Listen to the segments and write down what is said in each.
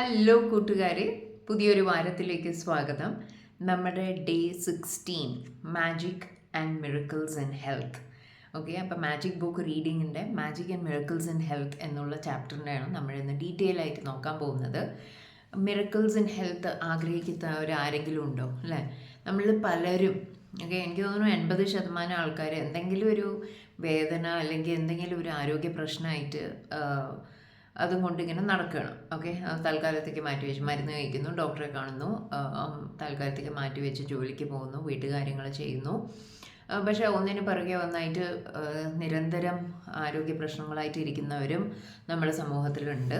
Hello കൂട്ടുകാരെ. പുതിയൊരു വാരത്തിലേക്ക് സ്വാഗതം. നമ്മുടെ day sixteen magic and miracles in health okay അപ്പോൾ magic book റീഡിങ്ങിന്റെ magic and miracles in health എന്നുള്ള ചാപ്റ്ററിനെയാണ് നമ്മൾ ഇന്ന് ഡീറ്റെയിൽ ആയിട്ട് നോക്കാൻ പോകുന്നത്. മിറക്കിൾസ് ഇൻ ഹെൽത്ത് ആഗ്രഹിക്കുന്നവർ ആരെങ്കിലും ഉണ്ടോ? അല്ലേ? നമ്മൾ പലരും ഓക്കെ എനിക്ക് തോന്നുന്നു എൺപത് ശതമാനം ആൾക്കാർ എന്തെങ്കിലും ഒരു വേദന അല്ലെങ്കിൽ എന്തെങ്കിലും ഒരു ആരോഗ്യ പ്രശ്നമായിട്ട് അതും കൊണ്ട് ഇങ്ങനെ നടക്കുകയാണ്. ഓക്കെ തൽക്കാലത്തേക്ക് മാറ്റി വെച്ച് മരുന്ന് കഴിക്കുന്നു ഡോക്ടറെ കാണുന്നു തൽക്കാലത്തേക്ക് മാറ്റി വെച്ച് ജോലിക്ക് പോകുന്നു വീട്ടുകാര്യങ്ങൾ ചെയ്യുന്നു. പക്ഷേ ഒന്നിന് പിറകെ ഒന്നായിട്ട് നിരന്തരം ആരോഗ്യ പ്രശ്നങ്ങളായിട്ട് ഇരിക്കുന്നവരും നമ്മുടെ സമൂഹത്തിലുണ്ട്.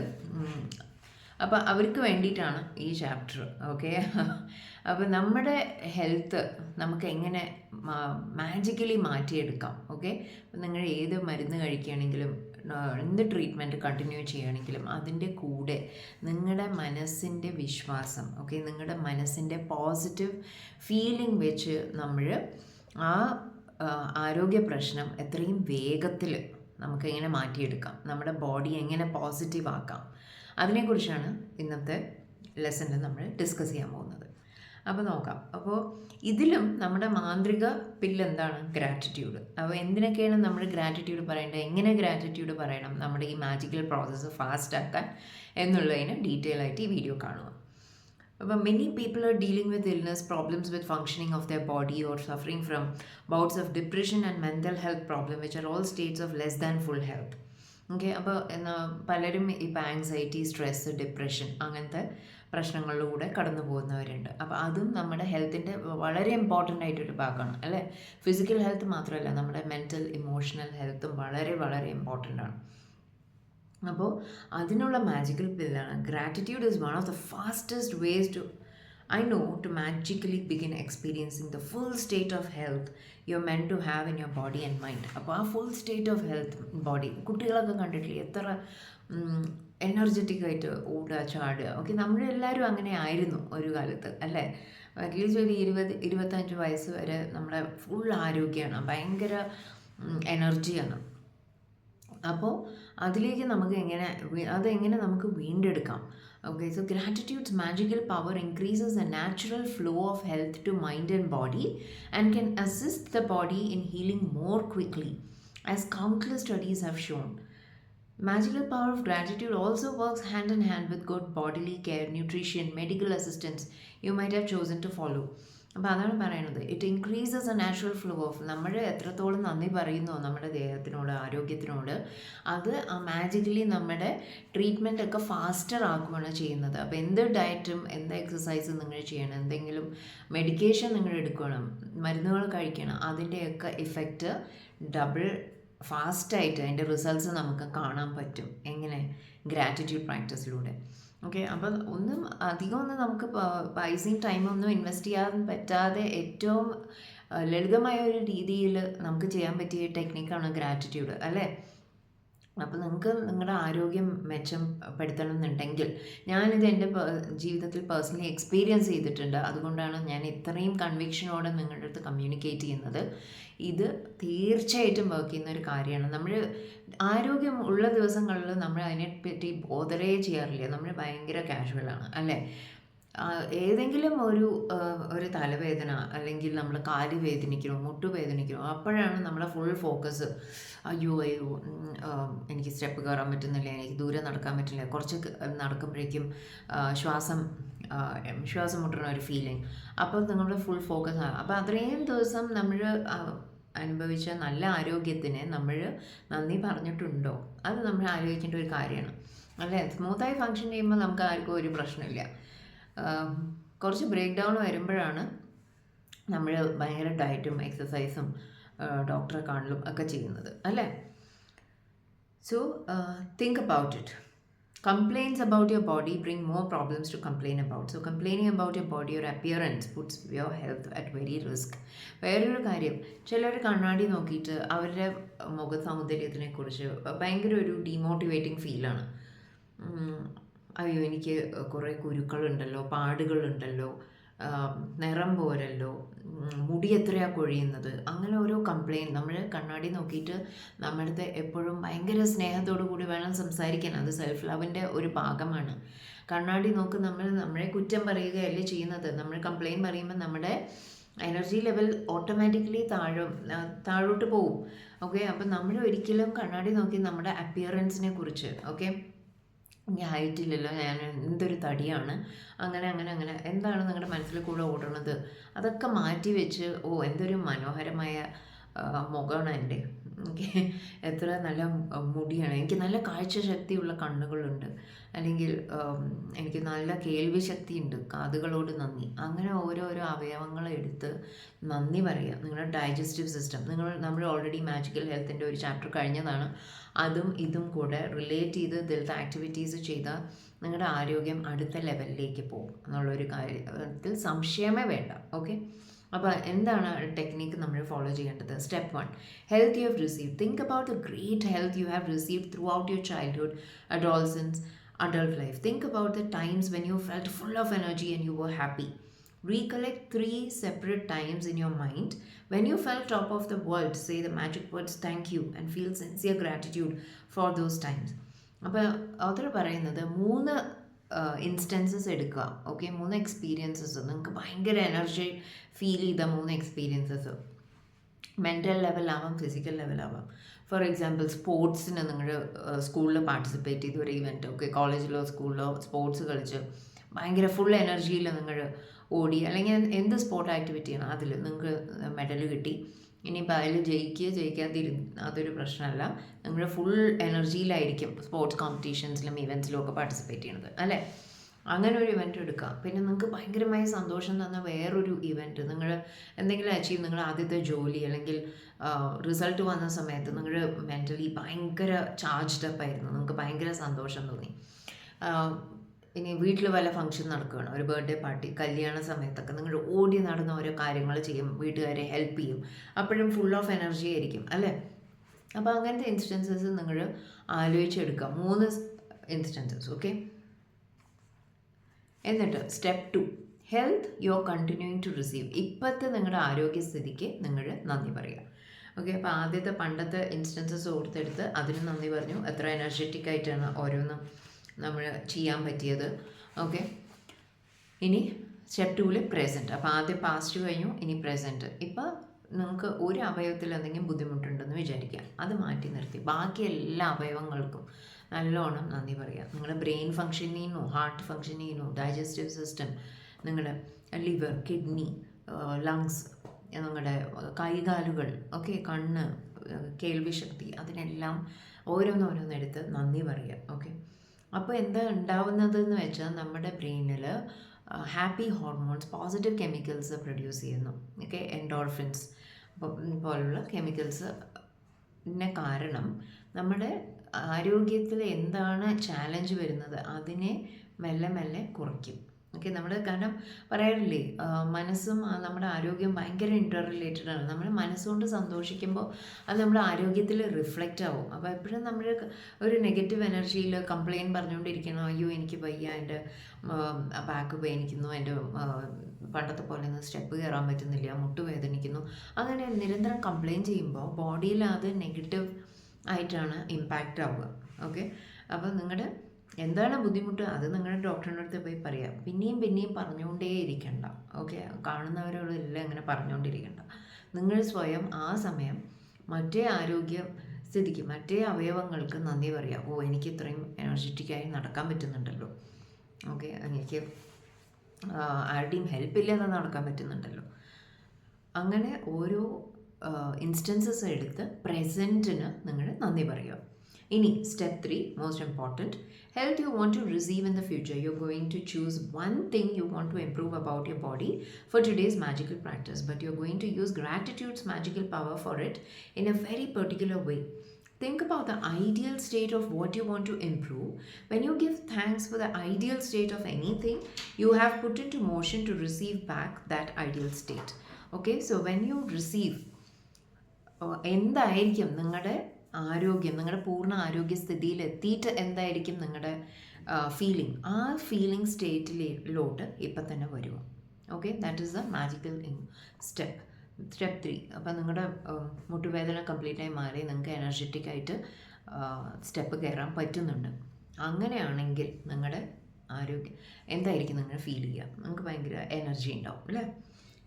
അപ്പം അവർക്ക് വേണ്ടിയിട്ടാണ് ഈ ചാപ്റ്റർ ഓക്കെ അപ്പോൾ നമ്മുടെ ഹെൽത്ത് നമുക്ക് എങ്ങനെ മാജിക്കലി മാറ്റിയെടുക്കാം. ഓക്കെ നിങ്ങൾ ഏത് മരുന്ന് കഴിക്കുകയാണെങ്കിലും എന്ത് ട്രീറ്റ്മെന്റ് കണ്ടിന്യൂ ചെയ്യുകയാണെങ്കിലും അതിന്റെ കൂടെ നിങ്ങളുടെ മനസ്സിന്റെ വിശ്വാസം ഓക്കെ നിങ്ങളുടെ മനസ്സിന്റെ പോസിറ്റീവ് ഫീലിംഗ് വെച്ച് നമ്മൾ ആ ആരോഗ്യ പ്രശ്നം എത്രയും വേഗത്തിൽ നമുക്ക് എങ്ങനെ മാറ്റിയെടുക്കാം. നമ്മുടെ ബോഡി എങ്ങനെ പോസിറ്റീവ് ആക്കാം. അതിനെക്കുറിച്ചാണ് ഇന്നത്തെ ലെസണിൽ നമ്മൾ ഡിസ്കസ് ചെയ്യാൻ പോകുന്നത്. അപ്പോൾ നോക്കാം. അപ്പോൾ ഇതിലും നമ്മുടെ മാന്ത്രിക പില്ലെന്താണ് ഗ്രാറ്റിറ്റ്യൂഡ് അപ്പോൾ എന്തിനൊക്കെയാണ് നമ്മൾ ഗ്രാറ്റിറ്റ്യൂഡ് പറയേണ്ടത്? എങ്ങനെ ഗ്രാറ്റിറ്റ്യൂഡ് പറയണം? നമ്മുടെ ഈ മാജിക്കൽ പ്രോസസ്സ് ഫാസ്റ്റ് ആക്കാൻ എന്നുള്ളതിന് ഡീറ്റെയിൽ ആയിട്ട് ഈ വീഡിയോ കാണുക. അപ്പോൾ many people are dealing with illness problems with functioning of their body or suffering from bouts of depression and mental health problem which are all states of less than full health okay അപ്പോൾ പലരും ഇപ്പോൾ anxiety stress depression അങ്ങനത്തെ പ്രശ്നങ്ങളിലൂടെ കടന്നു പോകുന്നവരുണ്ട്. അപ്പോൾ അതും നമ്മുടെ ഹെൽത്തിന്റെ വളരെ ഇമ്പോർട്ടന്റ് ആയിട്ടൊരു ഭാഗമാണ് അല്ലേ? ഫിസിക്കൽ ഹെൽത്ത് മാത്രമല്ല നമ്മുടെ മെന്റൽ ഇമോഷണൽ ഹെൽത്തും വളരെ വളരെ ഇമ്പോർട്ടന്റ് ആണ്. അപ്പോൾ അതിനുള്ള magical പില്ലാണ് gratitude is one of the fastest ways to I know to magically begin experiencing the full state of health you're meant to have in your body and mind. അപ്പോൾ ആ full state of health body കുട്ടികളൊക്കെ കണ്ടിട്ടില്ലേ? എത്ര energetic ആയിട്ട് ഓടുക ചാടുക. Okay നമ്മളെല്ലാവരും അങ്ങനെ ആയിരുന്നു ഒരു കാലത്ത് അല്ലേ? അറ്റ്ലീസ്റ്റ് ഒരു ഇരുപത് ഇരുപത്തഞ്ച് വയസ്സ് വരെ നമ്മുടെ ഫുൾ ആരോഗ്യമാണ് ഭയങ്കര എനർജിയാണ് അപ്പോൾ അതിലേക്ക് നമുക്ക് എങ്ങനെ അതെങ്ങനെ നമുക്ക് വീണ്ടെടുക്കാം? Okay, so gratitude's magical power increases the natural flow of health to mind and body and can assist the body in healing more quickly, as countless studies have shown. Magical power of gratitude also works hand in hand with good bodily care, nutrition, medical assistance you might have chosen to follow. അപ്പോൾ അതാണ് പറയണത് it increases a natural flow of നമ്മൾ എത്രത്തോളം നന്ദി പറയുന്നോ നമ്മുടെ ദേഹത്തിനോട് ആരോഗ്യത്തിനോട് അത് ആ magically നമ്മുടെ ട്രീറ്റ്മെന്റ് ഒക്കെ ഫാസ്റ്റർ ആക്കുകയാണ് ചെയ്യുന്നത്. അപ്പോൾ എന്ത് ഡയറ്റും എന്ത് എക്സസൈസും നിങ്ങൾ ചെയ്യണം എന്തെങ്കിലും മെഡിക്കേഷൻ നിങ്ങൾ എടുക്കണം മരുന്നുകൾ കഴിക്കണം അതിന്റെയൊക്കെ ഇഫക്റ്റ് ഡബിൾ ഫാസ്റ്റായിട്ട് അതിന്റെ റിസൾട്ട്സ് നമുക്ക് കാണാൻ പറ്റും. എങ്ങനെ? ഗ്രാറ്റിറ്റ്യൂഡ് പ്രാക്ടീസിലൂടെ ഓക്കെ അപ്പം ഒന്നും അധികം ഒന്നും നമുക്ക് പൈസയും ടൈമും ഒന്നും ഇൻവെസ്റ്റ് ചെയ്യാൻ പറ്റാതെ ഏറ്റവും ലളിതമായ ഒരു രീതിയിൽ നമുക്ക് ചെയ്യാൻ പറ്റിയ ടെക്നിക്കാണ് ഗ്രാറ്റിറ്റ്യൂഡ് അല്ലേ? അപ്പോൾ നിങ്ങൾക്ക് നിങ്ങളുടെ ആരോഗ്യം മെച്ചപ്പെടുത്തണം എന്നുണ്ടെങ്കിൽ ഞാനിത് എന്റെ ജീവിതത്തിൽ പേഴ്സണലി എക്സ്പീരിയൻസ് ചെയ്തിട്ടുണ്ട്. അതുകൊണ്ടാണ് ഞാൻ ഇത്രയും കൺവിക്ഷനോടെ നിങ്ങളുടെ അടുത്ത് കമ്മ്യൂണിക്കേറ്റ് ചെയ്യുന്നത്. ഇത് തീർച്ചയായിട്ടും വർക്ക് ചെയ്യുന്ന ഒരു കാര്യമാണ്. നമ്മൾ ആരോഗ്യം ഉള്ള ദിവസങ്ങളിൽ നമ്മൾ അതിനെപ്പറ്റി ബോധരേ ചെയ്യാറില്ല. നമ്മൾ ഭയങ്കര കാഷ്വലാണ് അല്ലേ? ഏതെങ്കിലും ഒരു ഒരു തലവേദന അല്ലെങ്കിൽ നമ്മൾ കാൽ വേദനിക്കണോ മുട്ടു വേദനിക്കണോ അപ്പോഴാണ് നമ്മളെ ഫുൾ ഫോക്കസ് അയ്യോ അയ്യോ എനിക്ക് സ്റ്റെപ്പ് കയറാൻ പറ്റുന്നില്ല എനിക്ക് ദൂരെ നടക്കാൻ പറ്റില്ല. കുറച്ച് നടക്കുമ്പോഴേക്കും ശ്വാസം ശ്വാസം മുട്ടുന്ന ഒരു ഫീലിംഗ് അപ്പോൾ നിങ്ങളുടെ ഫുൾ ഫോക്കസ് ആണ്. അപ്പോൾ അത്രയും ദിവസം നമ്മൾ അനുഭവിച്ച നല്ല ആരോഗ്യത്തിന് നമ്മൾ നന്ദി പറഞ്ഞിട്ടുണ്ടോ? അത് നമ്മൾ ആലോചിക്കേണ്ട ഒരു കാര്യമാണ്. അല്ലേ? സ്മൂത്തായി ഫങ്ഷൻ ചെയ്യുമ്പോൾ നമുക്ക് ആർക്കും ഒരു പ്രശ്നമില്ല. കുറച്ച് ബ്രേക്ക് ഡൗൺ വരുമ്പോഴാണ് നമ്മൾ ഭയങ്കര ഡയറ്റും എക്സസൈസും ഡോക്ടറെ കാണലും ഒക്കെ ചെയ്യുന്നത് അല്ലേ? So think about it complains about your body bring more problems to complain about so complaining about your body your appearance puts your health at very risk വേറൊരു കാര്യം ചിലർ കണ്ണാടി നോക്കിയിട്ട് അവരുടെ മുഖ സൗന്ദര്യത്തിനെക്കുറിച്ച് ഭയങ്കര ഒരു ഡീമോട്ടിവേറ്റിംഗ് ഫീലാണ് അയ്യോ എനിക്ക് കുറേ കുരുക്കളുണ്ടല്ലോ പാടുകളുണ്ടല്ലോ നിറം പോരല്ലോ മുടി എത്രയാ കൊഴിയുന്നത്? അങ്ങനെ ഓരോ കംപ്ലയിന്റ് നമ്മൾ കണ്ണാടി നോക്കിയിട്ട് നമ്മളുടെ എപ്പോഴും ഭയങ്കര സ്നേഹത്തോടു കൂടി വേണം സംസാരിക്കാൻ. അത് സെൽഫ് ലവിന്റെ ഒരു ഭാഗമാണ്. കണ്ണാടി നോക്ക് നമ്മൾ നമ്മളെ കുറ്റം പറയുകയല്ലേ ചെയ്യുന്നത്. നമ്മൾ കംപ്ലയിന്റ് പറയുമ്പോൾ നമ്മുടെ എനർജി ലെവൽ ഓട്ടോമാറ്റിക്കലി താഴും താഴോട്ട് പോവും. ഓക്കെ അപ്പം നമ്മൾ ഒരിക്കലും കണ്ണാടി നോക്കി നമ്മുടെ അപ്പിയറൻസിനെ കുറിച്ച് ഓക്കെ എനിക്ക് ആയിട്ടില്ലല്ലോ ഞാൻ എന്തൊരു തടിയാണ്. അങ്ങനെ അങ്ങനെ അങ്ങനെ. എന്താണ് നിങ്ങളുടെ മനസ്സിൽ കൂടെ ഓടുന്നത്? അതൊക്കെ മാറ്റി വെച്ച് ഓ എന്തൊരു മനോഹരമായ മുഖമാണ് എന്റെ. എത്ര നല്ല മുടിയാണ്. എനിക്ക് നല്ല കാഴ്ചശക്തിയുള്ള കണ്ണുകളുണ്ട്. അല്ലെങ്കിൽ എനിക്ക് നല്ല കേൾവി ശക്തിയുണ്ട് കാതുകളോട് നന്ദി. അങ്ങനെ ഓരോരോ അവയവങ്ങളെ എടുത്ത് നന്ദി പറയുക. നിങ്ങളുടെ ഡൈജസ്റ്റീവ് സിസ്റ്റം. നിങ്ങൾ നമ്മൾ ഓൾറെഡി മാജിക്കൽ ഹെൽത്തിന്റെ ഒരു ചാപ്റ്റർ കഴിഞ്ഞതാണ്. അതും ഇതും കൂടെ റിലേറ്റ് ചെയ്ത് ഇതിലത്തെ ആക്ടിവിറ്റീസ് ചെയ്താൽ നിങ്ങളുടെ ആരോഗ്യം അടുത്ത ലെവലിലേക്ക് പോകും. എന്നുള്ളൊരു കാര്യത്തിൽ സംശയമേ വേണ്ട. ഓക്കെ? അപ്പോൾ എന്താണ് ടെക്നിക്ക് നമ്മൾ ഫോളോ ചെയ്യേണ്ടത് step one health you have receive think about the great health you have receive throughout your childhood adolescence adult life. Think about the times when you felt full of energy and you were happy. Recollect three separate times in your mind when you felt top of the world. Say the magic words thank you and feel sincere gratitude for those times. അപ്പോൾ author പറയുന്നത് മൂന്ന് instances എടുക്കുക. Okay മൂന്ന് experiences നിങ്ങൾക്ക് ഭയങ്കര energy feel ചെയ്ത മൂന്ന് experiences mental ലെവലാവാം ഫിസിക്കൽ ലെവലാവാം ഫോർ എക്സാമ്പിൾ സ്പോർട്സിന് നിങ്ങൾ സ്കൂളിൽ പാർട്ടിസിപ്പേറ്റ് ചെയ്ത ഒരു ഇവന്റ് ഓക്കെ കോളേജിലോ സ്കൂളിലോ സ്പോർട്സ് കളിച്ച് ഭയങ്കര ഫുൾ എനർജിയിൽ നിങ്ങൾ ഓടി അല്ലെങ്കിൽ എന്ത് സ്പോർട്ട് ആക്ടിവിറ്റിയാണ് അതിൽ നിങ്ങൾക്ക് മെഡൽ കിട്ടി. ഇനിയിപ്പോൾ അതിൽ ജയിക്കുക ജയിക്കാതിരുന്ന് അതൊരു പ്രശ്നമല്ല. നിങ്ങൾ ഫുൾ എനർജിയിലായിരിക്കും സ്പോർട്സ് കോമ്പറ്റീഷൻസിലും ഇവന്റ്സിലും ഒക്കെ പാർട്ടിസിപ്പേറ്റ് ചെയ്യുന്നത് അല്ലേ? അങ്ങനെ ഒരു ഇവന്റ് എടുക്കുക പിന്നെ നിങ്ങൾക്ക് ഭയങ്കരമായ സന്തോഷം തന്ന വേറൊരു ഇവന്റ് നിങ്ങൾ എന്തെങ്കിലും അച്ചീവ് നിങ്ങൾ ആദ്യത്തെ ജോലി അല്ലെങ്കിൽ റിസൾട്ട് വന്ന സമയത്ത് നിങ്ങൾ മെന്റലി ഭയങ്കര ചാർജ്ഡ് അപ്പ് ആയിരുന്നു. നിങ്ങൾക്ക് ഭയങ്കര സന്തോഷം തോന്നി. ഇനി വീട്ടിൽ വല്ല ഫംഗ്ഷൻ നടക്കുകയാണ്? ഒരു ബർത്ത്ഡേ പാർട്ടി കല്യാണ സമയത്തൊക്കെ നിങ്ങൾ ഓടി നടന്ന ഓരോ കാര്യങ്ങൾ ചെയ്യും വീട്ടുകാരെ ഹെൽപ്പ് ചെയ്യും. അപ്പോഴും ഫുൾ ഓഫ് എനർജി ആയിരിക്കും അല്ലേ? അപ്പോൾ അങ്ങനത്തെ ഇൻസ്റ്റൻസസ് നിങ്ങൾ ആലോചിച്ചെടുക്കുക. മൂന്ന് ഇൻസ്റ്റൻസസ് ഓക്കെ എന്നിട്ട് step two health you are continuing to receive ഇപ്പോഴത്തെ നിങ്ങളുടെ ആരോഗ്യസ്ഥിതിക്ക് നിങ്ങൾ നന്ദി പറയുക. ഓക്കെ അപ്പോൾ ആദ്യത്തെ പണ്ടത്തെ ഇൻസ്റ്റൻസസ് ഓർത്തെടുത്ത് അതിന് നന്ദി പറഞ്ഞു. എത്ര എനർജറ്റിക് ആയിട്ടാണ് ഓരോന്നും നമ്മൾ ചെയ്യാൻ പറ്റിയത്. ഓക്കെ ഇനി സ്റ്റെപ്പ് ടൂവിൽ പ്രസന്റ് അപ്പോൾ ആദ്യം പാസ്റ്റ് കഴിഞ്ഞു ഇനി പ്രസന്റ് ഇപ്പോൾ നിങ്ങൾക്ക് ഒരു അവയവത്തിൽ എന്തെങ്കിലും ബുദ്ധിമുട്ടുണ്ടെന്ന് വിചാരിക്കുക. അത് മാറ്റി നിർത്തി. ബാക്കി എല്ലാ അവയവങ്ങൾക്കും നല്ലോണം നന്ദി പറയുക നിങ്ങളുടെ ബ്രെയിൻ ഫങ്ഷൻ ചെയ്യുന്നു ഹാർട്ട് ഫങ്ഷൻ ചെയ്യുന്നു ഡൈജസ്റ്റീവ് സിസ്റ്റം നിങ്ങളുടെ ലിവർ കിഡ്നി ലങ്സ് നിങ്ങളുടെ കൈകാലുകൾ ഓക്കെ കണ്ണ് കേൾവി ശക്തി അതിനെല്ലാം ഓരോന്നോരോന്നെടുത്ത് നന്ദി പറയുക ഓക്കെ അപ്പോൾ എന്താ ഉണ്ടാവുന്നത് എന്ന് വെച്ചാൽ നമ്മുടെ ബ്രെയിനിൽ happy hormones positive chemicals produce ചെയ്യുന്നു. ഓക്കെ? എൻഡോർഫിൻസ് പോലുള്ള കെമിക്കൽസ് കാരണം നമ്മുടെ ആരോഗ്യത്തിൽ എന്താണ് ചാലഞ്ച് വരുന്നത്? അതിനെ മെല്ലെ മെല്ലെ കുറയ്ക്കും. ഓക്കെ നമ്മൾ കാരണം പറയാറില്ലേ മനസ്സും നമ്മുടെ ആരോഗ്യം ഭയങ്കര ഇന്റർ റിലേറ്റഡ് ആണ്. നമ്മൾ മനസ്സുകൊണ്ട് സന്തോഷിക്കുമ്പോൾ അത് നമ്മുടെ ആരോഗ്യത്തിൽ റിഫ്ലക്റ്റ് ആവും. അപ്പോൾ എപ്പോഴും നമ്മൾ ഒരു നെഗറ്റീവ് എനർജിയിൽ കംപ്ലയിന്റ് പറഞ്ഞുകൊണ്ടിരിക്കണം അയ്യോ എനിക്ക് വയ്യ എന്റെ ബാക്ക് വേദനിക്കുന്നു എന്റെ പണ്ടത്തെ പോലെ ഒന്നും സ്റ്റെപ്പ് കയറാൻ പറ്റുന്നില്ല മുട്ട് വേദനിക്കുന്നു. അങ്ങനെ നിരന്തരം കംപ്ലയിന്റ് ചെയ്യുമ്പോൾ ബോഡിയിൽ അത് നെഗറ്റീവ് ആയിട്ടാണ് ഇമ്പാക്റ്റ് ആവുക. ഓക്കെ അപ്പോൾ നിങ്ങളുടെ എന്താണ് ബുദ്ധിമുട്ട്? അത് നിങ്ങളുടെ ഡോക്ടറിന്റെ അടുത്ത് പോയി പറയാം. പിന്നെയും പിന്നെയും പറഞ്ഞുകൊണ്ടേ ഇരിക്കണ്ട. ഓക്കെ? കാണുന്നവരോടെല്ലാം ഇങ്ങനെ പറഞ്ഞുകൊണ്ടിരിക്കണ്ട. നിങ്ങൾ സ്വയം ആ സമയം മറ്റേ ആരോഗ്യ സ്ഥിതിക്ക് മറ്റേ അവയവങ്ങൾക്ക് നന്ദി പറയാം. ഓ എനിക്ക് ഇത്രയും എനർജറ്റിക്കായി നടക്കാൻ പറ്റുന്നുണ്ടല്ലോ. ഓക്കെ? എനിക്ക് ആരുടെയും ഹെൽപ്പ് ഇല്ലാതെ നടക്കാൻ പറ്റുന്നുണ്ടല്ലോ. അങ്ങനെ ഓരോ ഇൻസ്റ്റൻസസ് എടുത്ത് പ്രസന്റിന് നിങ്ങൾ നന്ദി പറയുക. ഇനി step three most important health you want to receive in the future you going to choose one thing you want to improve about your body for today's magical practice but you going to use gratitude's magical power for it in a very particular way Think about the ideal state of what you want to improve. When you give thanks for the ideal state of anything, you have put into motion to receive back that ideal state. Okay, so when you receive, uh, എന്തായിരിക്കും നിങ്ങളുടെ ആരോഗ്യം നിങ്ങളുടെ പൂർണ ആരോഗ്യസ്ഥിതിയിൽ എത്തിയിട്ട് എന്തായിരിക്കും നിങ്ങളുടെ feeling ആ feeling സ്റ്റേറ്റിലോട്ട് ഇപ്പം തന്നെ വരുമോ okay that is the magical step step three അപ്പം നിങ്ങളുടെ മുട്ടുവേദന കംപ്ലീറ്റായി മാറി നിങ്ങൾക്ക് എനർജറ്റിക് ആയിട്ട് സ്റ്റെപ്പ് കയറാൻ പറ്റുന്നുണ്ട്. അങ്ങനെയാണെങ്കിൽ നിങ്ങളുടെ ആരോഗ്യം എന്തായിരിക്കും നിങ്ങൾ ഫീൽ ചെയ്യുക നിങ്ങൾക്ക് ഭയങ്കര എനർജി ഉണ്ടാവും അല്ലേ?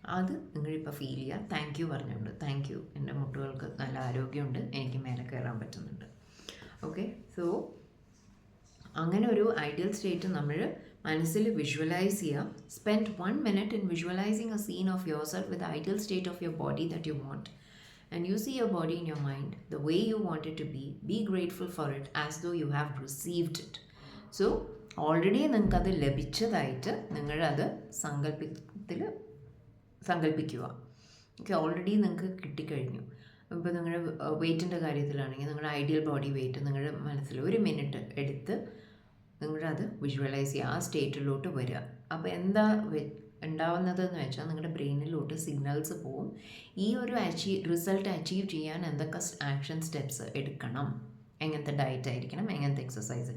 അത് നിങ്ങളിപ്പോൾ ഫീൽ ചെയ്യുക. താങ്ക് യു പറഞ്ഞുകൊണ്ട്. താങ്ക് യു എന്റെ മുട്ടുകൾക്ക് നല്ല ആരോഗ്യമുണ്ട്. എനിക്ക് മേലെ കയറാൻ പറ്റുന്നുണ്ട്. ഓക്കെ സോ അങ്ങനെ ഒരു ഐഡിയൽ സ്റ്റേറ്റ് നമ്മൾ മനസ്സിൽ വിഷ്വലൈസ് ചെയ്യുക spend one minute in visualising a scene of your self with ideal state of your body that you want and you see your body in your mind the way you it to be be grateful for it as though you have received it so already നിങ്ങൾക്കത് ലഭിച്ചതായിട്ട് നിങ്ങളത് സങ്കല്പത്തിൽ സങ്കല്പിക്കുക. Okay already നിങ്ങൾക്ക് കിട്ടിക്കഴിഞ്ഞു. ഇപ്പോൾ നിങ്ങളുടെ വെയ്റ്റിന്റെ കാര്യത്തിലാണെങ്കിൽ നിങ്ങളുടെ ഐഡിയൽ ബോഡി വെയ്റ്റ് നിങ്ങളുടെ മനസ്സിൽ ഒരു മിനിറ്റ് എടുത്ത് നിങ്ങളത് വിഷ്വലൈസ് ചെയ്യുക. ആ സ്റ്റേറ്റിലോട്ട് വരിക. അപ്പോൾ എന്താ ഉണ്ടാവുന്നത് എന്ന് വെച്ചാൽ നിങ്ങളുടെ ബ്രെയിനിലോട്ട് സിഗ്നൽസ് പോവും. ഈ ഒരു അച്ചീവ് റിസൾട്ട് അച്ചീവ് ചെയ്യാൻ എന്തൊക്കെ ആക്ഷൻ സ്റ്റെപ്സ് എടുക്കണം. എങ്ങനത്തെ ഡയറ്റ് ആയിരിക്കണം എങ്ങനത്തെ എക്സസൈസ്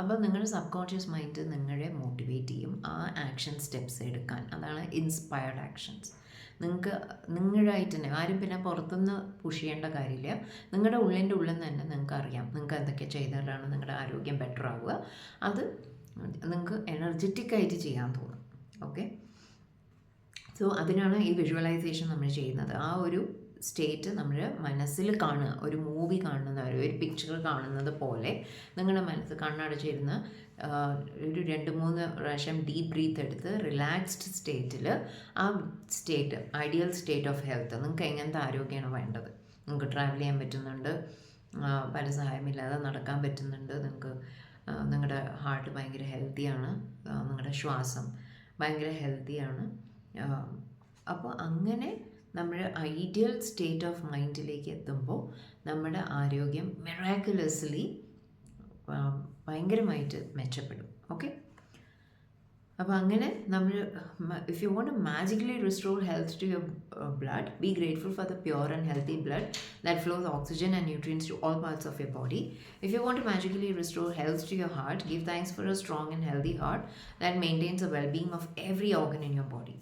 അപ്പോൾ നിങ്ങളുടെ സബ് കോൺഷ്യസ് മൈൻഡ് നിങ്ങളെ മോട്ടിവേറ്റ് ചെയ്യും ആ ആക്ഷൻ സ്റ്റെപ്സ് എടുക്കാൻ. അതാണ് ഇൻസ്പയർഡ് ആക്ഷൻസ് നിങ്ങൾക്ക് നിങ്ങളായിട്ട് തന്നെ ആരും പിന്നെ പുറത്തുനിന്ന് പുഷ് ചെയ്യേണ്ട കാര്യമില്ല. നിങ്ങളുടെ ഉള്ളിന്റെ ഉള്ളിൽ നിന്ന് തന്നെ നിങ്ങൾക്ക് അറിയാം നിങ്ങൾക്ക് എന്തൊക്കെ ചെയ്താലാണ് നിങ്ങളുടെ ആരോഗ്യം ബെറ്റർ ആവുക. അത് നിങ്ങൾക്ക് എനർജറ്റിക് ആയിട്ട് ചെയ്യാൻ തോന്നും. ഓക്കെ സോ അതിനാണ് ഈ വിഷ്വലൈസേഷൻ നമ്മൾ ചെയ്യുന്നത്. ആ ഒരു സ്റ്റേറ്റ് നമ്മൾ മനസ്സിൽ കാണുക. ഒരു മൂവി കാണുന്ന ഒരു പിക്ചർ കാണുന്നത് പോലെ നിങ്ങളുടെ മനസ്സ് കണ്ണടച്ചിരുന്ന് ഒരു രണ്ട് മൂന്ന് പ്രാവശ്യം ഡീപ്പ് ബ്രീത്ത് എടുത്ത് റിലാക്സ്ഡ് സ്റ്റേറ്റിൽ ആ state ideal state of health നിങ്ങൾക്ക് എങ്ങനത്തെ ആരോഗ്യമാണ് വേണ്ടത്? നിങ്ങൾക്ക് ട്രാവൽ ചെയ്യാൻ പറ്റുന്നുണ്ട് പല സഹായമില്ലാതെ നടക്കാൻ പറ്റുന്നുണ്ട് നിങ്ങൾക്ക് നിങ്ങളുടെ ഹാർട്ട് ഭയങ്കര ഹെൽത്തിയാണ് നിങ്ങളുടെ ശ്വാസം ഭയങ്കര ഹെൽത്തിയാണ് അപ്പോൾ അങ്ങനെ നമ്മൾ ഐഡിയൽ സ്റ്റേറ്റ് ഓഫ് മൈൻഡിലേക്ക് എത്തുമ്പോൾ നമ്മുടെ ആരോഗ്യം മെറാക്കുലസ്ലി ഭയങ്കരമായിട്ട് മെച്ചപ്പെടും. ഓക്കെ അപ്പോൾ അങ്ങനെ നമ്മൾ if you want magically restore health to your blood be grateful for the pure and healthy blood that flows oxygen and nutrients to all parts of your body if you want magically restore health to your heart give thanks for a strong and healthy heart that maintains a well being of every organ in your body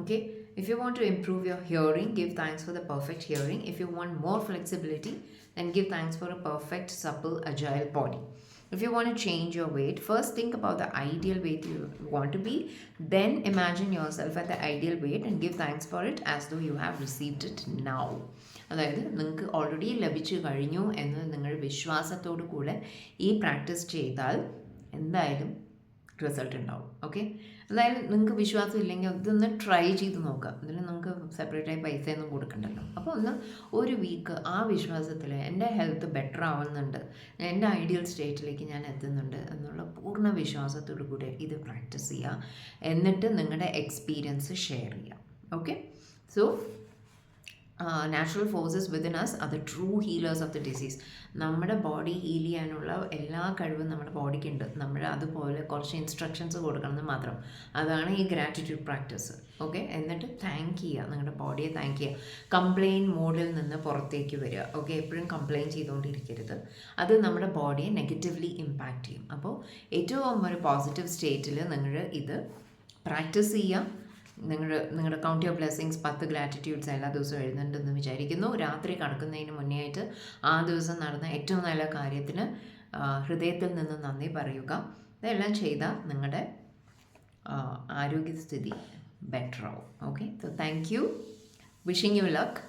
okay if you want to improve your hearing give thanks for the perfect hearing if you want more flexibility then give thanks for a perfect supple agile body if you want to change your weight first think about the ideal weight you want to be then imagine yourself at the ideal weight and give thanks for it as though you have received it now അതായത് നിങ്ങൾക്ക് already ലഭിച്ചു കഴിഞ്ഞു എന്ന് നിങ്ങൾ വിശ്വാസത്തോടു കൂടെ ഈ practice ചെയ്താൽ എന്തായാലും റിസൾട്ട് ഉണ്ടാവും. ഓക്കെ എന്തായാലും നിങ്ങൾക്ക് വിശ്വാസം ഇല്ലെങ്കിൽ ഇതൊന്ന് ട്രൈ ചെയ്ത് നോക്കാം ഇതിൽ നമുക്ക് സെപ്പറേറ്റായി പൈസയൊന്നും കൊടുക്കണ്ടല്ലോ. അപ്പോൾ ഒന്ന് ഒരു വീക്ക് ആ വിശ്വാസത്തിൽ എന്റെ ഹെൽത്ത് ബെറ്റർ ആവുന്നുണ്ട്. എന്റെ ഐഡിയൽ സ്റ്റേറ്റിലേക്ക് ഞാൻ എത്തുന്നുണ്ട് എന്നുള്ള പൂർണ വിശ്വാസത്തോടു കൂടി ഇത് പ്രാക്ടീസ് ചെയ്യുക. എന്നിട്ട് നിങ്ങളുടെ എക്സ്പീരിയൻസ് ഷെയർ ചെയ്യുക. Okay so natural forces within us അത് true healers of the disease നമ്മുടെ ബോഡി ഹീൽ ചെയ്യാനുള്ള എല്ലാ കഴിവും നമ്മുടെ ബോഡിക്ക് ഉണ്ട്. നമ്മൾ അതുപോലെ കുറച്ച് ഇൻസ്ട്രക്ഷൻസ് കൊടുക്കണമെന്ന് മാത്രം. അതാണ് ഈ ഗ്രാറ്റിറ്റ്യൂഡ് പ്രാക്ടീസ് ഓക്കെ എന്നിട്ട് താങ്ക് ചെയ്യുക. നിങ്ങളുടെ ബോഡിയെ താങ്ക് ചെയ്യുക. കംപ്ലെയിൻ മോഡിൽ നിന്ന് പുറത്തേക്ക് വരിക. ഓക്കെ എപ്പോഴും കംപ്ലെയിൻ ചെയ്തുകൊണ്ടിരിക്കരുത്. അത് നമ്മുടെ ബോഡിയെ നെഗറ്റീവ്ലി ഇമ്പാക്റ്റ് ചെയ്യും. അപ്പോൾ ഏറ്റവും ഒരു പോസിറ്റീവ് സ്റ്റേറ്റിൽ നിങ്ങൾ ഇത് പ്രാക്ടീസ് ചെയ്യുക. നിങ്ങളുടെ നിങ്ങളുടെ കൗണ്ട് ഓഫ് ബ്ലെസ്സിങ്സ് പത്ത് ഗ്രാറ്റിറ്റ്യൂഡ്സ് എല്ലാ ദിവസവും എഴുതുന്നുണ്ടെന്ന് വിചാരിക്കുന്നു. രാത്രി കടക്കുന്നതിന് മുന്നേ ആയിട്ട് ആ ദിവസം നടന്ന ഏറ്റവും നല്ല കാര്യത്തിന് ഹൃദയത്തിൽ നിന്ന് നന്ദി പറയുക. ഇതെല്ലാം ചെയ്താൽ നിങ്ങളുടെ ആരോഗ്യസ്ഥിതി ബെറ്റർ ആവും. Okay so thank you wishing you luck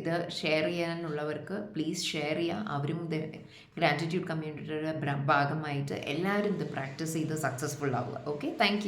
ഇത് ഷെയർ ചെയ്യാനുള്ളവർക്ക് പ്ലീസ് ഷെയർ ചെയ്യുക. അവരും ഇത് ഗ്രാറ്റിറ്റ്യൂഡ് കമ്മ്യൂണിറ്റിയുടെ ഭാഗമായിട്ട് എല്ലാവരും ഇത് പ്രാക്ടീസ് ചെയ്ത് സക്സസ്ഫുൾ ആവുക. Okay thank